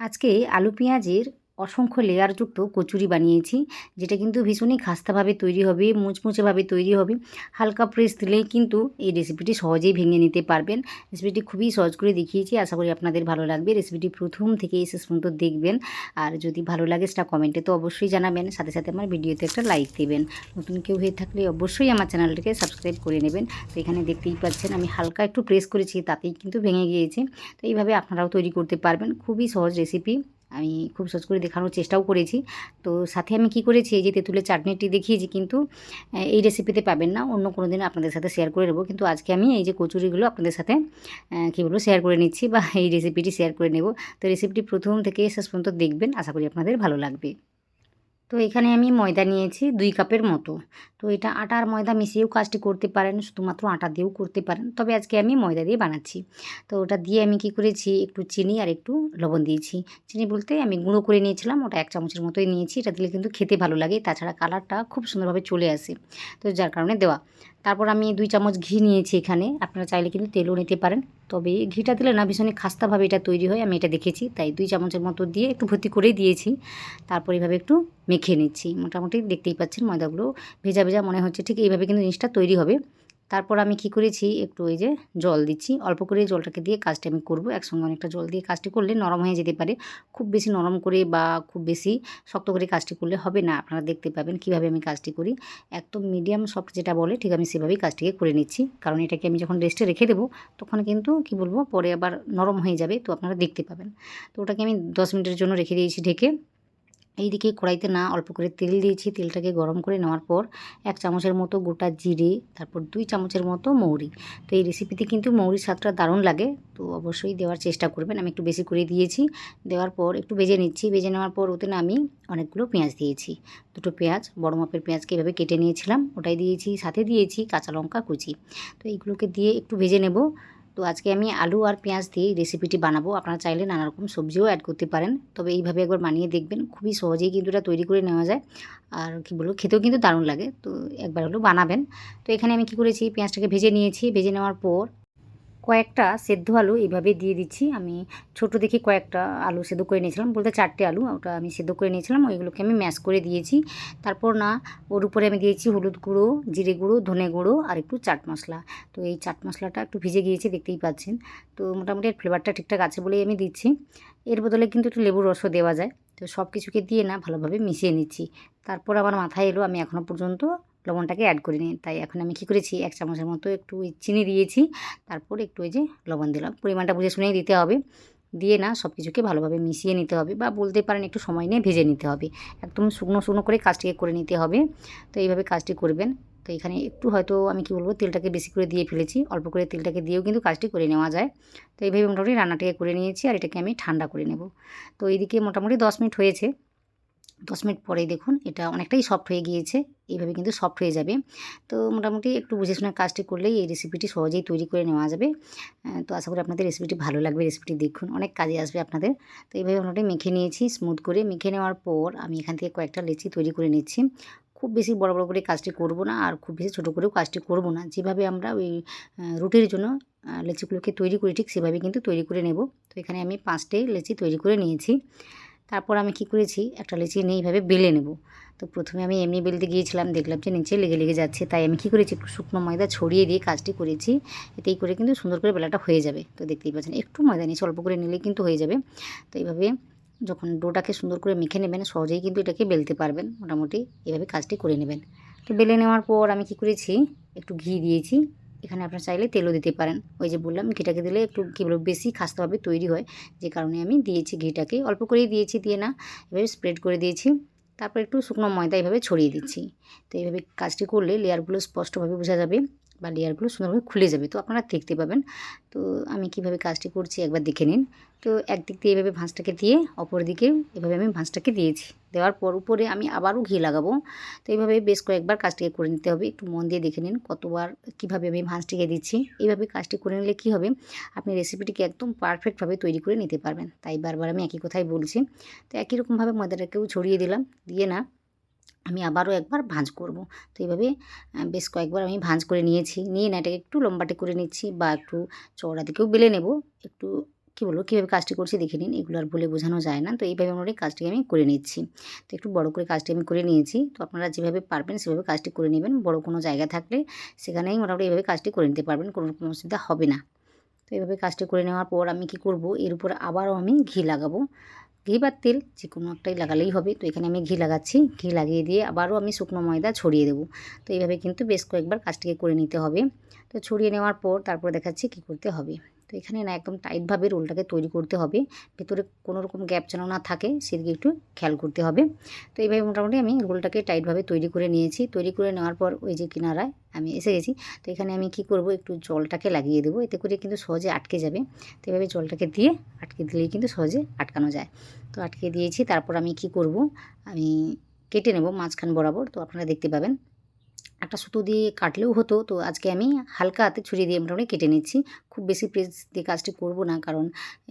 আজকে আলু পেঁয়াজের অসংখ্য লেয়ারযুক্ত কচুরি বানিয়েছি, যেটা কিন্তু ভীষণই খাস্তাভাবে তৈরি হবে, মুচমুচেভাবে তৈরি হবে। হালকা প্রেস দিলেই কিন্তু এই রেসিপিটি সহজেই ভেঙে নিতে পারবেন। রেসিপিটি খুবই সহজ করে দেখিয়েছি, আশা করি আপনাদের ভালো লাগবে। রেসিপিটি প্রথম থেকে শেষ পর্যন্ত দেখবেন। আর যদি ভালো লাগে সেটা কমেন্টে তো অবশ্যই জানাবেন। সাথে সাথে আমার ভিডিওতে একটা লাইক দেবেন। নতুন কেউ হয়ে থাকলে অবশ্যই আমার চ্যানেলটিকে সাবস্ক্রাইব করে নেবেন। তো এখানে দেখতেই পাচ্ছেন, আমি হালকা একটু প্রেস করেছি, তাতেই কিন্তু ভেঙে গিয়েছে। তো এইভাবে আপনারাও তৈরি করতে পারবেন। খুবই সহজ রেসিপি আমি খুব সহজ করে দেখানোর চেষ্টাও করেছি। তো সাথে আমি কি করেছি, এই যে তেঁতুলের চাটনিটি দেখিয়েছি কিন্তু এই রেসিপিতে পাবেন না, অন্য কোনো দিন আপনাদের সাথে শেয়ার করে নেব। কিন্তু আজকে আমি এই যে কচুরিগুলো আপনাদের সাথে কী বলব শেয়ার করে নিচ্ছি বা এই রেসিপিটি শেয়ার করে নেব। তো রেসিপিটি প্রথম থেকে শেষ পর্যন্ত দেখবেন, আশা করি আপনাদের ভালো লাগবে। তো এখানে আমি ময়দা নিয়েছি দুই কাপের মতো। তো এটা আটা আর ময়দা মিশিয়েও কাজটি করতে পারেন, শুধুমাত্র আটা দিয়েও করতে পারেন। তবে আজকে আমি ময়দা দিয়ে বানাচ্ছি। তো ওটা দিয়ে আমি কি করেছি, একটু চিনি আর একটু লবণ দিয়েছি। চিনি বলতে আমি গুঁড়ো করে নিয়েছিলাম, ওটা এক চামচের মতোই নিয়েছি। এটা দিলে কিন্তু খেতে ভালো লাগে, তাছাড়া কালারটা খুব সুন্দরভাবে চলে আসে। তো যার কারণে দেওয়া। তারপর আমি দুই চামচ ঘি নিয়েছি এখানে। আপনারা চাইলে কিন্তু তেলও নিতে পারেন। তবে ঘিটা দিলে না ভীষণই খাস্তাভাবে এটা তৈরি হয়, আমি এটা দেখেছি। তাই দুই চামচের মতো দিয়ে একটু ভর্তি করেই দিয়েছি। তারপর এইভাবে একটু মেখে নিচ্ছি। মোটামুটি দেখতেই পাচ্ছেন ময়দাগুলো ভেজা ভেজা মনে হচ্ছে ঠিক এইভাবে কিন্তু জিনিসটা তৈরি হবে। তারপর আমি কি করেছি? একটু ওই যে জল দিচ্ছি। অল্প করে জলটাকে দিয়ে কাজটা আমি করব। একসঙ্গে অনেকটা জল দিয়ে কাজটি করলে নরম হয়ে যেতে পারে। খুব বেশি নরম করে বা খুব বেশি শক্ত করে কাজটি করলে হবে না। আপনারা দেখতে পাবেন কীভাবে আমি কাজটি করি। একদম মিডিয়াম সফট যেটা বলে, ঠিক আমি সেভাবেই কাজটিকে করে নিচ্ছি। কারণ এটাকে আমি যখন রেস্টে রেখে দেবো, তখন কিন্তু কি বলব? পরে আবার নরম হয়ে যাবে। তো আপনারা দেখতে পাবেন। তো ওটাকে আমি দশ মিনিটের জন্য রেখে দিয়েছি ঢেকে। এইদিকে কড়াইতে না অল্প করে তেল দিয়েছি। তেলটাকে গরম করে নেওয়ার পর এক চামচের মতো গোটা জিরে, তারপর দুই চামচের মতো মৌরি। তো এই রেসিপিতে কিন্তু মৌরির স্বাদটা দারুণ লাগে। তো অবশ্যই দেওয়ার চেষ্টা করবেন। আমি একটু বেশি করে দিয়েছি। দেওয়ার পর একটু ভেজে নিচ্ছি। ভেজে নেওয়ার পর ওতে না আমি অনেকগুলো পেঁয়াজ দিয়েছি। দুটো পেঁয়াজ, বড় মাপের পেঁয়াজকে এভাবে কেটে নিয়েছিলাম, ওটাই দিয়েছি। সাথে দিয়েছি কাঁচা লঙ্কা কুচি। তো এইগুলোকে দিয়ে একটু ভেজে নেব। তো আজকে আমি আলু আর পেঁয়াজ দিয়ে রেসিপিটি বানাবো। আপনারা চাইলে নানা রকম সবজিও অ্যাড করতে পারেন। তবে এইভাবে একবার বানিয়ে দেখবেন, খুবই সহজেই কিন্তু এটা তৈরি করে নেওয়া যায়। আর কি বলব, খেতেও কিন্তু দারুণ লাগে। তো একবার হলো বানাবেন। তো এখানে আমি কি করেছি, পেঁয়াজটাকে ভেজে নিয়েছি। ভেজে নেওয়ার পর কয়েকটা সেদ্ধ আলু এইভাবে দিয়ে দিচ্ছি। আমি ছোট দেখে কয়েকটা আলু সেদ্ধ করে নিয়েছিলাম, বলতে চারটে আলু, ওটা আমি সেদ্ধ করে নিয়েছিলাম, ওইগুলোকে আমি ম্যাশ করে দিয়েছি। তারপর না, ওর উপরে আমি দিয়েছি হলুদ গুঁড়ো, জিরে গুঁড়ো, ধনে গুঁড়ো আর একটু চাট মশলা। তো এই চাট মশলাটা একটু ভিজে গিয়েছে, দেখতেই পাচ্ছেন। তো মোটামুটি ফ্লেভারটা ঠিকঠাক আছে বলেই আমি দিচ্ছি। এর বদলে কিন্তু একটু লেবুর রসও দেওয়া যায়। তো সব কিছুকে দিয়ে না ভালোভাবে মিশিয়ে নিচ্ছি। তারপর আমার মাথায় এলো, আমি এখনও পর্যন্ত লবণটাকে অ্যাড করিনি তাই এখন আমি কী করেছি, এক চামচের মতো একটু চিনি দিয়েছি। তারপর একটু ওই যে লবণ দিলাম। পরিমাণটা বুঝে শুনেই দিতে হবে। দিয়ে না সব কিছুকে ভালোভাবে মিশিয়ে নিতে হবে বা বলতে পারেন একটু সময় নিয়ে ভেজে নিতে হবে। একদম শুকনো শুকনো করে কাজটিকে করে নিতে হবে। তো এইভাবে কাজটি করবেন। তো এখানে একটু হয়তো আমি কি বলব, তেলটাকে বেশি করে দিয়ে ফেলেছি। অল্প করে তেলটাকে দিয়েও কিন্তু কাজটি করে নেওয়া যায়। তো এইভাবে মোটামুটি রান্নাটাকে করে নিয়েছি আর এটাকে আমি ঠান্ডা করে নেব। তো এইদিকে মোটামুটি দশ মিনিট হয়েছে। দশ মিনিট পরেই দেখুন এটা অনেকটাই সফট হয়ে গিয়েছে, এইভাবে কিন্তু সফট হয়ে যাবে। তো মোটামুটি একটু বুঝে শুনে কাজটি করলেই এই রেসিপিটি সহজেই তৈরি করে নেওয়া যাবে। তো আশা করি আপনাদের রেসিপিটি ভালো লাগবে রেসিপিটি দেখুন, অনেক কাজে আসবে আপনাদের। তো এইভাবে মোটামুটি মেখে নিয়েছি স্মুথ করে মেখে নেওয়ার পর আমি এখান থেকে কয়েকটা লেচি তৈরি করে নিচ্ছি। খুব বেশি বড় বড় করে কাজটি করব না আর খুব বেশি ছোটো করেও কাজটি করব না। যেভাবে আমরা ওই রুটির জন্য লেচিগুলোকে তৈরি করি ঠিক সেভাবে কিন্তু তৈরি করে নেব। তো এখানে আমি পাঁচটাই লেচি তৈরি করে নিয়েছি। তারপর আমি কি করেছি? একটা লেচি নিয়ে এইভাবে বেলে নেব। তো প্রথমে আমি এমনি বেলতে গিয়েছিলাম, দেখলাম যে নিচে লেগে লেগে যাচ্ছে। তাই আমি কি করেছি? একটু শুকনো ময়দা ছড়িয়ে দিয়ে কাজটি করেছি। এতেই করে কিন্তু সুন্দর করে বেলাটা হয়ে যাবে। তো দেখতেই পাচ্ছেন, একটু ময়দা নিয়েছি অল্প করে নিলে কিন্তু হয়ে যাবে। তো এইভাবে যখন ডোটাকে সুন্দর করে মেখে নেবেন, সহজেই কিন্তু এটাকে বেলতে পারবেন। মোটামুটি এভাবে কাজটি করে নেবেন। তো বেলে নেওয়ার পর আমি কি করেছি? একটু ঘি দিয়েছি। এখানে আপনার চাইলে তেলও দিতে পারেন। ওই যে বললাম, ঘিটাকে দিলে একটু কী বলব, বেশি খাস্তাভাবে তৈরি হয়। যে কারণে আমি দিয়েছি ঘিটাকে। অল্প করেই দিয়েছি, দিয়ে না এভাবে স্প্রেড করে দিয়েছি। তারপর একটু শুকনো ময়দা এইভাবে ছড়িয়ে দিচ্ছি। তো এইভাবে কাজটি করলে লেয়ারগুলো স্পষ্টভাবে বোঝা যাবে। বা লেয়ারগুলো সুন্দরভাবে খুলে যাবে। তো আপনারা দেখতে পাবেন। তো আমি কীভাবে কাজটি করছি একবার দেখে নিন। তো একদিক দিয়ে এভাবে ভাঁজটাকে দিয়ে অপর দিকে এভাবে আমি ভাঁজটাকে দিয়েছি। দেওয়ার পর উপরে আমি আবারও ঘি লাগাবো। তো এইভাবে বেশ কয়েকবার কাজটিকে করে নিতে হবে। একটু মন দিয়ে দেখে নিন কতবার কীভাবে আমি ভাঁজটিকে দিচ্ছি। এইভাবে কাজটি করে নিলে কী হবে? আপনি রেসিপিটিকে একদম পারফেক্টভাবে তৈরি করে নিতে পারবেন। তাই বারবার আমি একই কথাই বলছি। তো একই রকমভাবে ময়দাটাকেও ছড়িয়ে দিলাম। দিয়ে না আমি আবারও একবার ভাঁজ করব। তো এইভাবে বেশ কয়েকবার আমি ভাঁজ করে নিয়েছি। নিয়ে না, এটাকে একটু লম্বাটে করে নিচ্ছি বা একটু চওড়া দিকেও বেলে নেব। একটু, কী বলব, কীভাবে কাজটি করছি দেখে নিন, এগুলো আর বলে বোঝানো যায় না। তো এইভাবে মোটামুটি কাজটি আমি করে নিচ্ছি। তো একটু বড় করে কাজটি আমি করে নিয়েছি। তো আপনারা যেভাবে পারবেন, সেভাবে কাজটি করে নেবেন। বড় কোনো জায়গা থাকলে সেখানেই মোটামুটি এইভাবে কাজটি করে নিতে পারবেন, কোনো রকম অসুবিধা হবে না। তো এইভাবে কাজটি করে নেওয়ার পর আমি কি করব, এর উপর আবারও আমি ঘি লাগাবো। ঘি বা তেল যে কোনো একটাই লাগালেই হবে। তো এখানে আমি ঘি লাগাচ্ছি। ঘি লাগিয়ে দিয়ে আবারও আমি শুকনো ময়দা ছড়িয়ে দেবো। তো এইভাবে কিন্তু বেশ কয়েকবার কাজটিকে করে নিতে হবে। তো ছড়িয়ে নেওয়ার পর তারপর দেখাচ্ছি কি করতে হবে। তো এখানে না একদম টাইটভাবে রোলটাকে তৈরি করতে হবে। ভেতরে কোনো রকম গ্যাপ যেন না থাকে, সেদিকে একটু খেয়াল করতে হবে। তো এইভাবে মোটামুটি আমি রোলটাকে টাইটভাবে তৈরি করে নিয়েছি। তৈরি করে নেওয়ার পর ওই যে কিনারায় আমি এসে গেছি। তো এখানে আমি কি করব, একটু জলটাকে লাগিয়ে দেবো। এতে করে কিন্তু সহজে আটকে যাবে। তো এভাবে জলটাকে দিয়ে আটকে দিলেই কিন্তু সহজে আটকানো যায়। তো আটকে দিয়েছি। তারপর আমি কি করব, আমি কেটে নেব মাঝখান বরাবর। তো আপনারা দেখতে পাবেন একটা সুতো দিয়ে কাটলেও হতো। তো আজকে আমি হালকা হাতে ছুরি দিয়ে মোটামুটি কেটে নিচ্ছি। খুব বেশি প্রেস দিয়ে কাজটি করব না, কারণ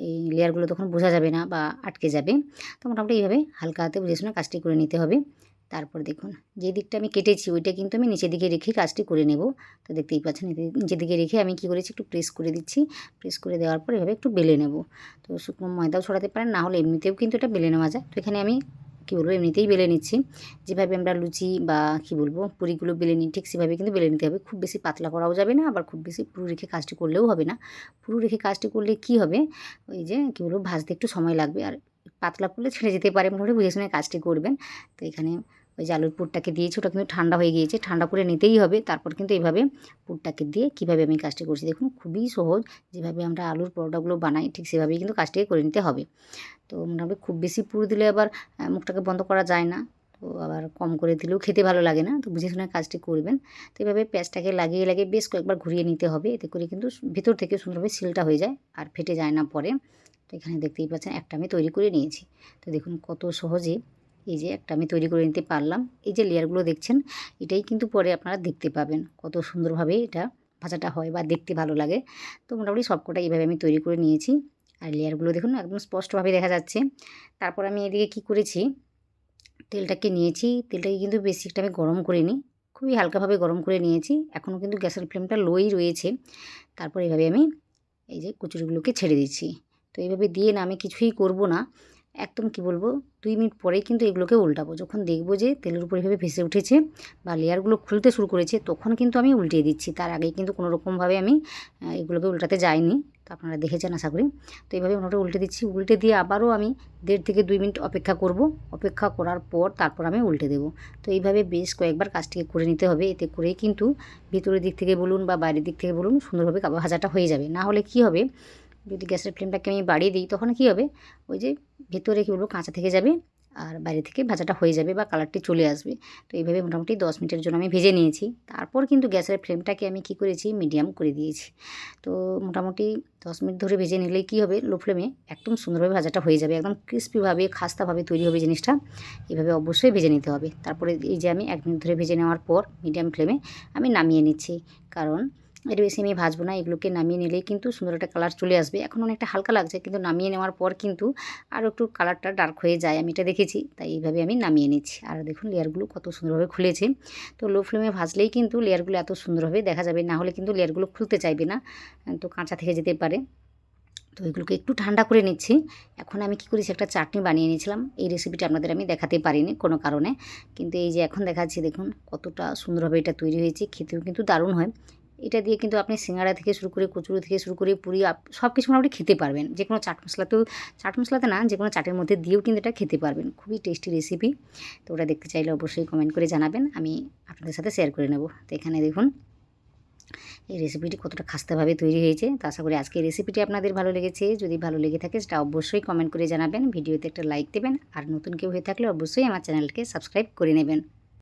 এই লেয়ারগুলো তখন বোঝা যাবে না বা আটকে যাবে। তো মোটামুটি এইভাবে হালকা হাতে বুঝে শুনে কাজটি করে নিতে হবে। তারপর দেখুন, যে দিকটা আমি কেটেছি ওইটা কিন্তু আমি নিচের দিকে রেখে কাজটি করে নেব। তো দেখতেই পাচ্ছেন নিচের দিকে রেখে আমি কি করেছি, একটু প্রেস করে দিচ্ছি। প্রেস করে দেওয়ার পর এভাবে একটু বেলে নেব। তো শুকনো ময়দাও ছড়াতে পারেন, না হলে এমনিতেও কিন্তু এটা বেলে নেওয়া যায়। তো এখানে আমি কী বলব? এমনিতেই বেলে নিচ্ছি। যেভাবে আমরা লুচি বা কী বলব, পুরিগুলো বেলে নিই, ঠিক সেভাবে কিন্তু বেলে নিতে হবে। খুব বেশি পাতলা করাও যাবে না, আবার খুব বেশি পুরু রেখে কাজটি করলেও হবে না। পুরু রেখে কাজটি করলে কি হবে? ওই যে কী বলব, ভাজতে একটু সময় লাগবে। আর পাতলা করলে ছেড়ে যেতে পারে, মোটামুটি বুঝে শুনে কাজটি করবেন। তো এখানে ওই যে আলুর পুরটাকে দিয়েছি ওটা কিন্তু ঠান্ডা হয়ে গিয়েছে, ঠান্ডা করে নিতেই হবে। তারপর কিন্তু এইভাবে পুরটাকে দিয়ে কীভাবে আমি কাজটি করছি দেখুন, খুবই সহজ। যেভাবে আমরা আলুর পরোটাগুলো বানাই, ঠিক সেভাবেই কিন্তু কাজটিকে করে নিতে হবে। তো মোটামুটি খুব বেশি পুর দিলে আবার মুখটাকে বন্ধ করা যায় না। তো আবার কম করে দিলেও খেতে ভালো লাগে না। তো বুঝে শুনে কাজটি করবেন। তো এভাবে পেঁয়াজটাকে লাগিয়ে লাগিয়ে বেশ কয়েকবার ঘুরিয়ে নিতে হবে। এতে করে কিন্তু ভিতর থেকে সুন্দরভাবে সিলটা হয়ে যায় আর ফেটে যায় না পরে। তো এখানে দেখতেই পাচ্ছেন, একটা আমি তৈরি করে নিয়েছি। তো দেখুন কত সহজে এই যে একটা আমি তৈরি করে নিতে পারলাম। এই যে লেয়ারগুলো দেখছেন, এটাই কিন্তু পরে আপনারা দেখতে পাবেন। কত সুন্দরভাবে এটা ভাজাটা হয় বা দেখতে ভালো লাগে। তো মোটামুটি সবকটা এইভাবে আমি তৈরি করে নিয়েছি। আর লেয়ারগুলো দেখুন, একদম স্পষ্টভাবে দেখা যাচ্ছে। তারপর আমি এদিকে কি করেছি? তেলটাকে নিয়েছি। তেলটাকে কিন্তু বেশি একটা আমি গরম করিনি খুবই হালকাভাবে গরম করে নিয়েছি। এখনও কিন্তু গ্যাসের ফ্লেমটা লোই রয়েছে। তারপর এইভাবে আমি এই যে কচুরিগুলোকে ছেড়ে দিচ্ছি। তো এইভাবে দিয়ে না আমি কিছুই করব না। একদম কি বলব, দুই মিনিট পরেই কিন্তু এগুলোকে উল্টাবো। যখন দেখব যে তেলের উপর এভাবে ভেসে উঠেছে বা লেয়ারগুলো খুলতে শুরু করেছে, তখন কিন্তু আমি উল্টিয়ে দিচ্ছি। তার আগে কিন্তু কোনো রকমভাবে আমি এগুলোকে উল্টাতে যাইনি। তো আপনারা দেখেছেন আশা করি। তো এইভাবে মোটামুটি উল্টে দিচ্ছি। উল্টে দিয়ে আবারও আমি দেড় থেকে দুই মিনিট অপেক্ষা করব। অপেক্ষা করার পর তারপর আমি উল্টে দেবো। তো এইভাবে বেশ কয়েকবার কাজটিকে করে নিতে হবে। এতে করেই কিন্তু ভিতরের দিক থেকে বলুন বা বাইরের দিক থেকে বলুন সুন্দরভাবে ভাজাটা হয়ে যাবে। না হলে কি হবে যদি গ্যাসের ফ্লেমটাকে আমি বাড়িয়ে দিই, তখন কি হবে? ওই যে ভেতরে কী বলব, কাঁচা থেকে যাবে আর বাইরে থেকে ভাজাটা হয়ে যাবে বা কালারটি চলে আসবে। তো এইভাবে মোটামুটি দশ মিনিটের জন্য আমি ভেজে নিয়েছি। তারপর কিন্তু গ্যাসের ফ্লেমটাকে আমি কি করেছি? মিডিয়াম করে দিয়েছি। তো মোটামুটি দশ মিনিট ধরে ভেজে নিলেই কী হবে? লো ফ্লেমে একদম সুন্দরভাবে ভাজাটা হয়ে যাবে। একদম ক্রিস্পিভাবে খাস্তাভাবে তৈরি হবে জিনিসটা। এভাবে অবশ্যই ভেজে নিতে হবে। তারপরে এই যে আমি এক মিনিট ধরে ভেজে নেওয়ার পর মিডিয়াম ফ্লেমে আমি নামিয়ে নিচ্ছি। কারণ এর বেশি আমি ভাজবো না, এগুলোকে নামিয়ে নিলেই কিন্তু সুন্দর একটা কালার চলে আসবে। এখন অনেকটা হালকা লাগছে, কিন্তু নামিয়ে নেওয়ার পর কিন্তু আরও একটু কালারটা ডার্ক হয়ে যায়, আমি এটা দেখেছি। তাই এইভাবে আমি নামিয়ে নিচ্ছি। আর দেখুন লেয়ারগুলো কত সুন্দরভাবে খুলেছে। তো লো ফ্লেমে ভাজলেই কিন্তু লেয়ারগুলো এত সুন্দরভাবে দেখা যাবে। না হলে কিন্তু লেয়ারগুলো খুলতে চাইবে না তো কাঁচা থেকে যেতে পারে। তো এগুলোকে একটু ঠান্ডা করে নিচ্ছি। এখন আমি কি করেছি, একটা চাটনি বানিয়ে নিয়েছিলাম। এই রেসিপিটা আপনাদের আমি দেখাতে পারিনি কোনো কারণে। কিন্তু এই যে এখন দেখাচ্ছি, দেখুন কতটা সুন্দরভাবে এটা তৈরি হয়েছে, খেতেও কিন্তু দারুণ হয়। এটা দিয়ে কিন্তু আপনি সিঙ্গাড়া থেকে শুরু করে কচুরি থেকে শুরু করে পুরি সব কিছু মোটামুটি খেতে পারবেন। যে কোনো চাট মশলাতেও, চাট মশলাতে না, যে কোনো চাটের মধ্যে দিয়েও কিন্তু এটা খেতে পারবেন। খুবই টেস্টি রেসিপি তো ওটা দেখতে চাইলে অবশ্যই কমেন্ট করে জানাবেন। আমি আপনাদের সাথে শেয়ার করে নেব। তো এখানে দেখুন, এই রেসিপিটি কতটা খাস্তাভাবে তৈরি হয়েছে। তো আশা করি আজকে রেসিপিটি আপনাদের ভালো লেগেছে। যদি ভালো লেগে থাকে, সেটা অবশ্যই কমেন্ট করে জানাবেন। ভিডিওতে একটা লাইক দেবেন। আর নতুন কেউ হয়ে থাকলে অবশ্যই আমার চ্যানেলকে সাবস্ক্রাইব করে নেবেন।